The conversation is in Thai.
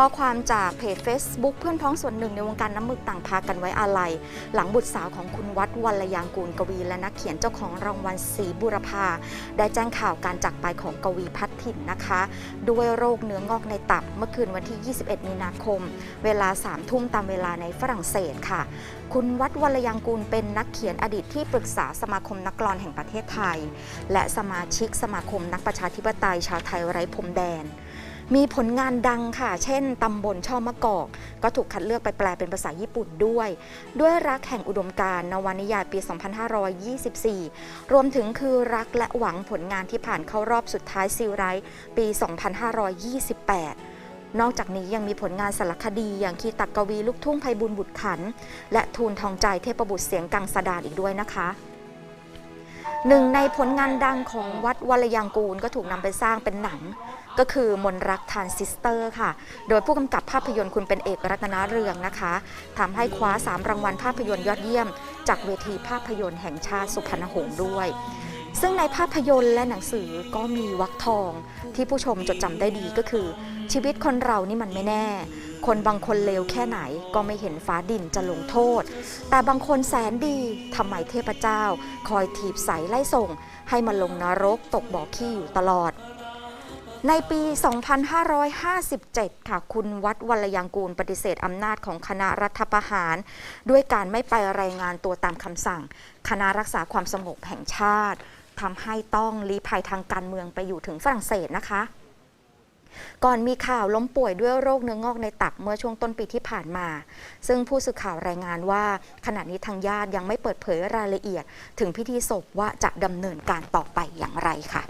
ข้อความจากเพจ Facebook เพื่อนพ้องส่วนหนึ่งในวงการน้ำหมึกต่างพากันไว้อาลัย หลังบุตรสาวของคุณวัดวัลยางกูลกวี และนักเขียนเจ้าของรางวัลศรีบุรพาได้แจ้งข่าวการจากไปของกวีพัฒถิ่นนะคะ ด้วยโรคเนื้องอกในตับเมื่อคืนวันที่ 21 มีนาคม เวลา3ทุ่มตามเวลาในฝรั่งเศสค่ะ คุณวัดวัลยางกูลเป็นนักเขียนอดีตที่ปรึกษาสมาคมนักกลอนแห่งประเทศไทย และสมาชิกสมาคมนักประชาธิปไตยชาวไทยไร้พรมแดน มีผลงานดังค่ะ เช่นตำบลช่อมะกอก ก็ถูกคัดเลือกไปแปลเป็นภาษาญี่ปุ่นด้วย ด้วยรักแห่งอุดมการณ์นวนิยายปี 2524 รวมถึงคือรักและหวังผลงานที่ผ่านเข้ารอบสุดท้ายซิลไรท์ปี 2528นอกจากนี้ยังมีผลงานสารคดีอย่างคีตักกวีลูกทุ่งไพบุญบุตรขัน และทูลทองใจเทพบุตรเสียงกังสดานอีกด้วยนะคะหนึ่งในผลงานดังของวัดวัลยางกูลก็ถูกนำไปสร้างเป็นหนัง ก็คือมนรักทานซิสเตอร์ค่ะ โดยผู้กำกับภาพยนตร์คุณเป็นเอกรัตนาเรืองนะคะทำให้คว้า 3 รางวัลภาพยนตร์ยอดเยี่ยม จากเวทีภาพยนตร์แห่งชาติสุพรรณหงส์ด้วย ซึ่งในภาพยนตร์และหนังสือก็มีวรรคทอง ที่ผู้ชมจดจำได้ดีก็คือ ชีวิตคนเรานี่มันไม่แน่ คนบางคนเลวแค่ไหนก็ไม่เห็นฟ้าดินจะลงโทษ แต่บางคนแสนดีทำไมเทพเจ้า คอยถีบใสไล่ส่ง ให้มาลงนรกตกบ่อขี้อยู่ตลอด ในปี 2557 ค่ะ คุณวัดวัลยางกูลปฏิเสธอำนาจของคณะรัฐประหาร ด้วยการไม่ไปรายงานตัวตามคำสั่ง คณะรักษาความสงบแห่งชาติทำให้ต้องลี้ภัยทางการเมืองไปอยู่ถึงฝรั่งเศสนะคะ ก่อนมีข่าวล้มป่วยด้วยโรคเนื้องอกในตับเมื่อช่วงต้นปีที่ผ่านมา ซึ่งผู้สื่อข่าวรายงานว่าขณะนี้ทางญาติยังไม่เปิดเผยรายละเอียด ถึงพิธีศพว่าจะดำเนินการต่อไปอย่างไรค่ะ